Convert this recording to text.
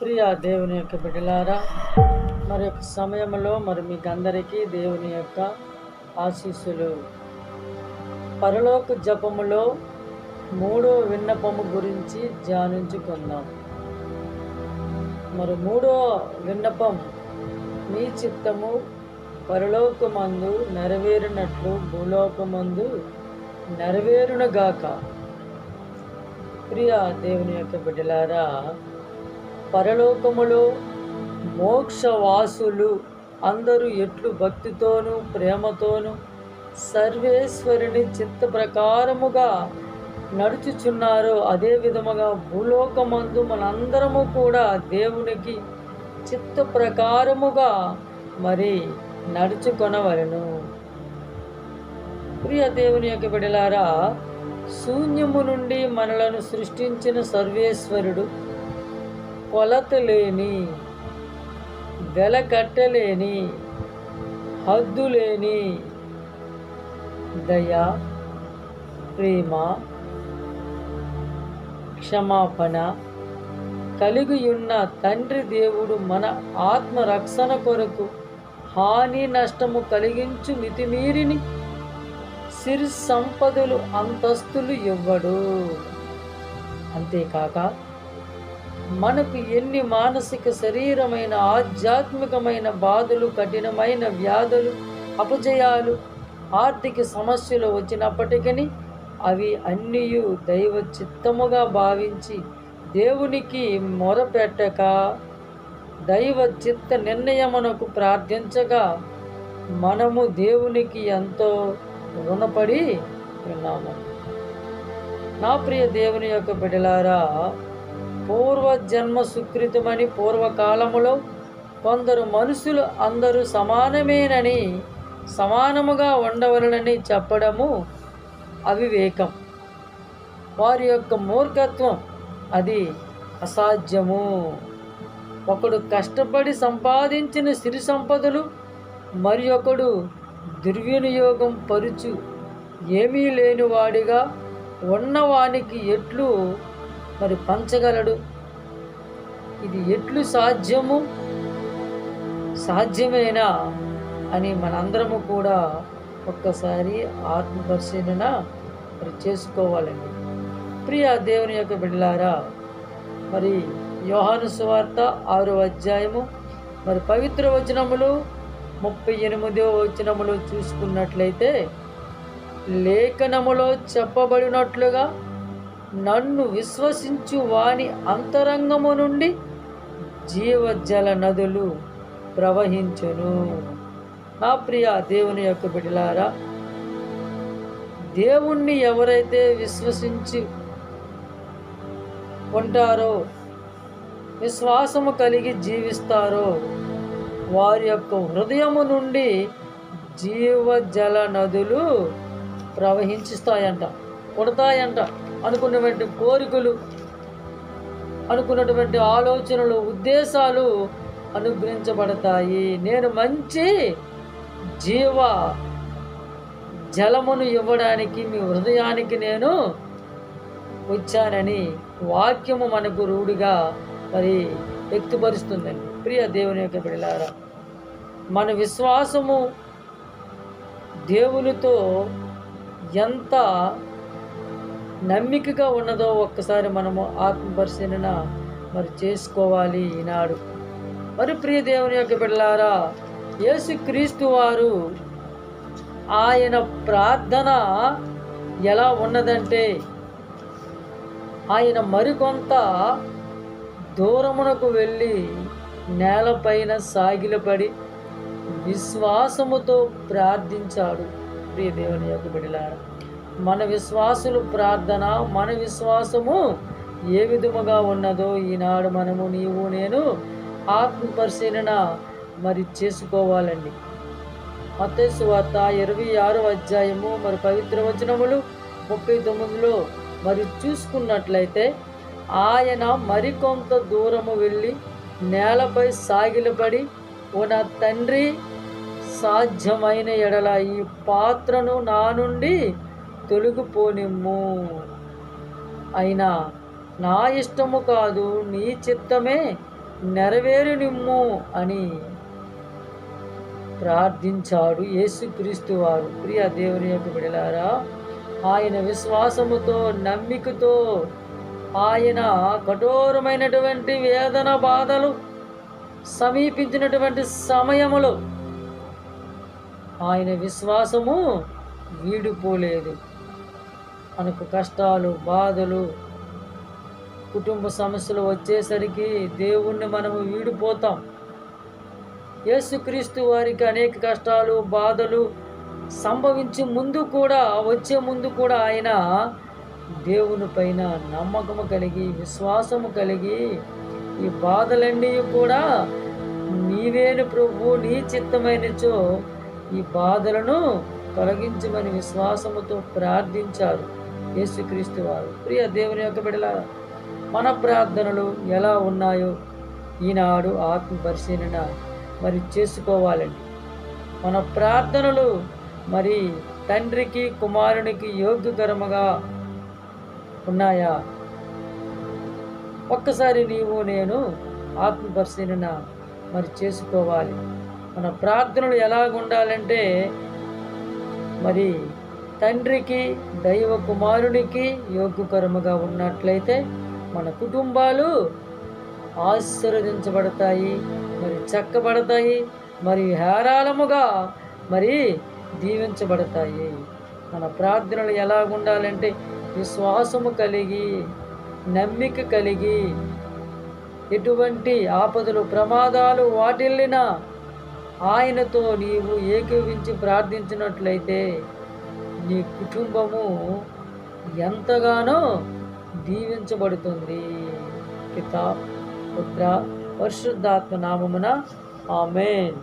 ప్రియ దేవుని యొక్క బిడ్డలారా మరి యొక్క సమయంలో మరి మీకు అందరికీ దేవుని యొక్క ఆశీస్సులు. పరలోక జపములో మూడో విన్నపము గురించి ధ్యానించుకుందాం. మరి మూడో విన్నపం మీ చిత్తము పరలోకమందు నెరవేరినట్లు భూలోకమందు నెరవేరునగాక. ప్రియ దేవుని యొక్క బిడ్డలారా పరలోకములో మోక్షవాసులు. అందరూ ఎట్లు భక్తితోనూ ప్రేమతోనూ సర్వేశ్వరుని చిత్త ప్రకారముగా నడుచుచున్నారో అదే విధముగా భూలోకమందు మనందరము కూడా దేవునికి చిత్త ప్రకారముగా మరి నడుచుకొనవలను. ప్రియ దేవుని యొక్క బిడలారా శూన్యము నుండి మనలను సృష్టించిన సర్వేశ్వరుడు కొలతలేని వెలకట్టలేని హద్దులేని దయ ప్రేమ క్షమాపణ కలిగియున్న తండ్రి దేవుడు మన ఆత్మరక్షణ కొరకు హాని నష్టము కలిగించు మితిమీరిని సిరి సంపదలు అంతస్తులు ఇవ్వడు. అంతేకాక మనకు ఎన్ని మానసిక శరీరమైన ఆధ్యాత్మికమైన బాధలు కఠినమైన వ్యాధులు అపజయాలు ఆర్థిక సమస్యలు వచ్చినప్పటికీ అవి అన్నీ దైవ చిత్తముగా భావించి దేవునికి మొరపెట్టక దైవ చిత్త నిర్ణయమునకు ప్రార్థించగా మనము దేవునికి ఎంతో రుణపడి ఉన్నాము. నా ప్రియ దేవుని యొక్క బిడలారా పూర్వజన్మ సుకృతమని పూర్వకాలములో కొందరు మనుషులు అందరూ సమానమేనని సమానముగా ఉండవలనని చెప్పడము అవివేకం. వారి యొక్క మూర్ఖత్వం అది అసాధ్యము. ఒకడు కష్టపడి సంపాదించిన సిరి సంపదలు మరి ఒకడు దుర్వినియోగం పరుచు ఏమీ లేనివాడిగా ఉన్నవానికి ఎట్లు మరి పంచగలడు. ఇది ఎట్లు సాధ్యము? సాధ్యమేనా? అని మనందరము కూడా ఒక్కసారి ఆత్మపరిశీలన మరి చేసుకోవాలండి. ప్రియ దేవుని యొక్క బిడ్డలారా మరి యోహాను సువార్త ఆరో అధ్యాయము మరి పవిత్ర వచనములు ముప్పై ఎనిమిదో వచనములు చూసుకున్నట్లయితే లేఖనములో చెప్పబడినట్లుగా నన్ను విశ్వసించు వాని అంతరంగము నుండి జీవజల నదులు ప్రవహించును. నా ప్రియ దేవుని యొక్క బిడ్డలారా దేవుణ్ణి ఎవరైతే విశ్వసించి ఉంటారో విశ్వాసము కలిగి జీవిస్తారో వారి యొక్క హృదయము నుండి జీవజల నదులు ప్రవహించిస్తాయంట పుడతాయంట. అనుకున్నటువంటి కోరికలు అనుకున్నటువంటి ఆలోచనలు ఉద్దేశాలు అనుగ్రహించబడతాయి. నేను మంచి జీవ జలమును ఇవ్వడానికి మీ హృదయానికి నేను వచ్చానని వాక్యము మనకు రూఢిగా మరి వ్యక్తపరుస్తుందండి. ప్రియ దేవుని యొక్క బిడలారా మన విశ్వాసము దేవునితో ఎంత నమ్మికగా ఉన్నదో ఒక్కసారి మనము ఆత్మపరిశీలన మరి చేసుకోవాలి ఈనాడు. మరి ప్రియ దేవుని యొక్క బిడ్డలారా యేసుక్రీస్తు వారు ఆయన ప్రార్థన ఎలా ఉన్నదంటే ఆయన మరికొంత దూరమునకు వెళ్ళి నేలపైన సాగిలపడి విశ్వాసముతో ప్రార్థించాడు. ప్రియ దేవుని యొక్క బిడ్డలారా మన విశ్వాసులు ప్రార్థన మన విశ్వాసము ఏ విధముగా ఉన్నదో ఈనాడు మనము నీవు నేను ఆత్మ పరిశీలన మరి చేసుకోవాలండి. మతేసు వార్త ఇరవై ఆరో అధ్యాయము మరి పవిత్ర వచనములు ముప్పై తొమ్మిదిలో మరి చూసుకున్నట్లయితే ఆయన మరికొంత దూరము వెళ్ళి నేలపై సాగిలపడి ఓ నా తండ్రి సాధ్యమైన ఎడల ఈ పాత్రను నా నుండి తొలగిపోనిమ్ము అయినా నా ఇష్టము కాదు నీ చిత్తమే నెరవేరునిమ్ము అని ప్రార్థించాడు యేసుక్రీస్తు వారు. ప్రియ దేవుని యొక్క బిడలారా ఆయన విశ్వాసముతో నమ్మికతో ఆయన కఠోరమైనటువంటి వేదన బాధలు సమీపించినటువంటి సమయములో ఆయన విశ్వాసము వీడిపోలేదు. మనకు కష్టాలు బాధలు కుటుంబ సమస్యలు వచ్చేసరికి దేవుణ్ణి మనము వీడిపోతాం. యేసుక్రీస్తు వారికి అనేక కష్టాలు బాధలు సంభవించి ముందు కూడా వచ్చే ముందు కూడా ఆయన దేవుని పైన నమ్మకము కలిగి విశ్వాసము కలిగి ఈ బాధలన్నీ కూడా నీవేను ప్రభు నీ చిత్తమైనచో ఈ బాధలను తొలగించమని విశ్వాసముతో ప్రార్థించారు. యేసుక్రీస్తు వారు ప్రియ దేవుని యొక్క బిడల మన ప్రార్థనలు ఎలా ఉన్నాయో ఈనాడు ఆత్మ పరిశీలన మరి చేసుకోవాలండి. మన ప్రార్థనలు మరి తండ్రికి కుమారునికి యోగ్యకరముగా ఉన్నాయా? ఒక్కసారి నీవు నేను ఆత్మ పరిశీలన మరి చేసుకోవాలి. మన ప్రార్థనలు ఎలాగుండాలంటే మరి తండ్రికి దైవ కుమారునికి యోగ్యకరముగా ఉన్నట్లయితే మన కుటుంబాలు ఆశీర్వదించబడతాయి మరి చెక్కబడతాయి మరి హేరాళముగా మరి దీవించబడతాయి. మన ప్రార్థనలు ఎలా ఉండాలంటే విశ్వాసము కలిగి నమ్మిక కలిగి ఎటువంటి ఆపదలు ప్రమాదాలు వాటిల్లినా ఆయనతో నీవు ఏకీవించి ప్రార్థించినట్లయితే నీ కుటుంబము ఎంతగానో దీవించబడుతుంది. పిత పుత్ర పరిశుద్ధాత్మ నామమున ఆమెన్.